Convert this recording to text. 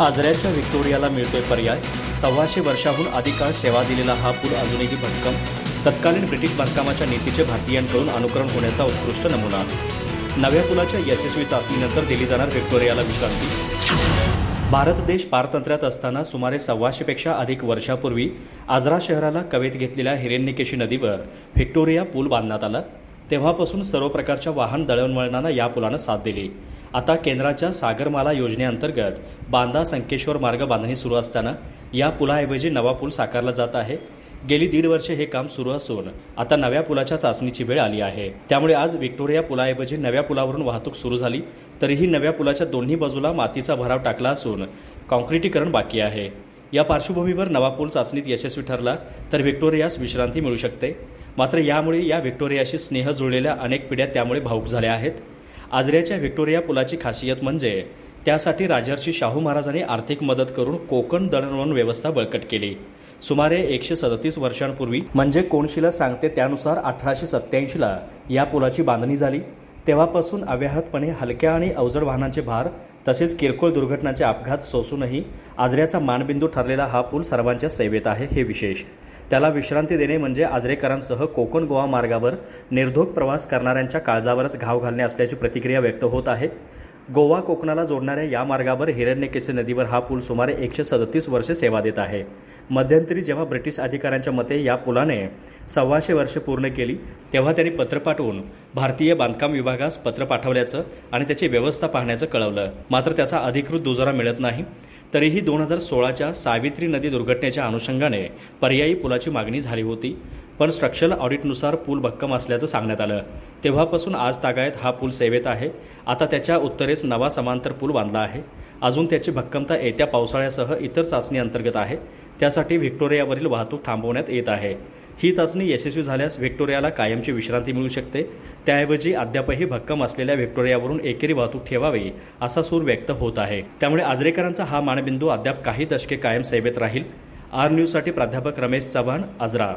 आजऱ्याच्या व्हिक्टोरियाला मिळतोय पर्याय. सव्वाशे वर्षाहून अधिक काळ सेवा दिलेला हा पूल अजूनही भक्कम तत्कालीन ब्रिटिश बांधकामाच्या नीतीचे भारतीयांकडून अनुकरण होण्याचा उत्कृष्ट नमुना. नव्या पुलाच्या यशस्वी चाचणीनंतर दिली जाणार व्हिक्टोरियाला विश्रांती. भारत देश पारतंत्र्यात असताना सुमारे सव्वाशेपेक्षा अधिक वर्षापूर्वी आजरा शहराला कवेत घेतलेल्या हिरण्यकेशी नदीवर व्हिक्टोरिया पूल बांधण्यात आला. तेव्हापासून सर्व प्रकारच्या वाहन दळणवळणांना या पुलानं साथ दिली. आता केंद्राच्या सागरमाला योजनेअंतर्गत बांदा संकेश्वर मार्ग बांधणी सुरू असताना या पुलाऐवजी नवा पूल साकारला जात आहे. गेली दीड वर्षे हे काम सुरू असून आता नव्या पुलाच्या चाचणीची वेळ आली आहे. त्यामुळे आज व्हिक्टोरिया पुलाऐवजी नव्या पुलावरून वाहतूक सुरू झाली तरीही नव्या पुलाच्या दोन्ही बाजूला मातीचा भराव टाकला असून कॉन्क्रिटीकरण बाकी आहे. या पार्श्वभूमीवर नवा पूल चाचणीत यशस्वी ठरला तर व्हिक्टोरियास विश्रांती मिळू शकते. मात्र यामुळे या व्हिक्टोरियाशी स्नेह जुळलेल्या अनेक पिढ्या त्यामुळे भाऊक झाल्या आहेत. आजऱ्याच्या व्हिक्टोरिया पुलाची खासियत म्हणजे त्यासाठी राजर्षी शाहू महाराजांनी आर्थिक मदत करून कोकण दळणवळण व्यवस्था बळकट केली. सुमारे एकशे सदतीस वर्षांपूर्वी म्हणजे कोणशीला सांगते त्यानुसार अठराशे सत्याऐंशीला या पुलाची बांधणी झाली. तेव्हापासून अव्याहतपणे हलक्या आणि अवजड वाहनांचे भार तसेच किरकोळ दुर्घटनाचे अपघात सोसूनही आजऱ्याचा मानबिंदू ठरलेला हा पूल सर्वांच्या सेवेत आहे हे विशेष. त्याला विश्रांती देणे म्हणजे आजरेकरांसह कोकण गोवा मार्गावर निर्धोक प्रवास करणाऱ्यांच्या काळजावरच घाव घालणे असल्याची प्रतिक्रिया व्यक्त होत आहे. गोवा कोकणाला जोडणाऱ्या या मार्गावर हिरण्यकेसी नदीवर हा पूल सुमारे एकशे सदतीस वर्षे सेवा देत आहे. मध्यंतरी जेव्हा ब्रिटिश अधिकाऱ्यांच्या मते या पुलाने सव्वाशे वर्षे पूर्ण केली तेव्हा त्यांनी पत्र पाठवून भारतीय बांधकाम विभागास पत्र पाठवल्याचं आणि त्याची व्यवस्था पाहण्याचं कळवलं. मात्र त्याचा अधिकृत दुजोरा मिळत नाही. तरीही दोन हजार सोळाच्या सावित्री नदी दुर्घटनेच्या अनुषंगाने पर्यायी पुलाची मागणी झाली होती. पण स्ट्रक्चरल ऑडिटनुसार पूल भक्कम असल्याचं सांगण्यात आलं. तेव्हापासून आज तागायत हा पूल सेवेत आहे. आता त्याच्या उत्तरेस नवा समांतर पूल बांधला आहे. अजून त्याची भक्कमता येत्या पावसाळ्यासह इतर चाचणी अंतर्गत आहे. त्यासाठी व्हिक्टोरियावरील वाहतूक थांबवण्यात येत आहे. ही चाचणी यशस्वी झाल्यास व्हिक्टोरियाला कायमची विश्रांती मिळू शकते. त्याऐवजी अद्यापही भक्कम असलेल्या व्हिक्टोरियावरून एकेरी वाहतूक ठेवावी असा सूर व्यक्त होत आहे. त्यामुळे आजरेकरांचा हा मानबिंदू अद्याप काही दशके कायम सेवेत राहील. आर न्यूजसाठी प्राध्यापक रमेश चव्हाण आजरा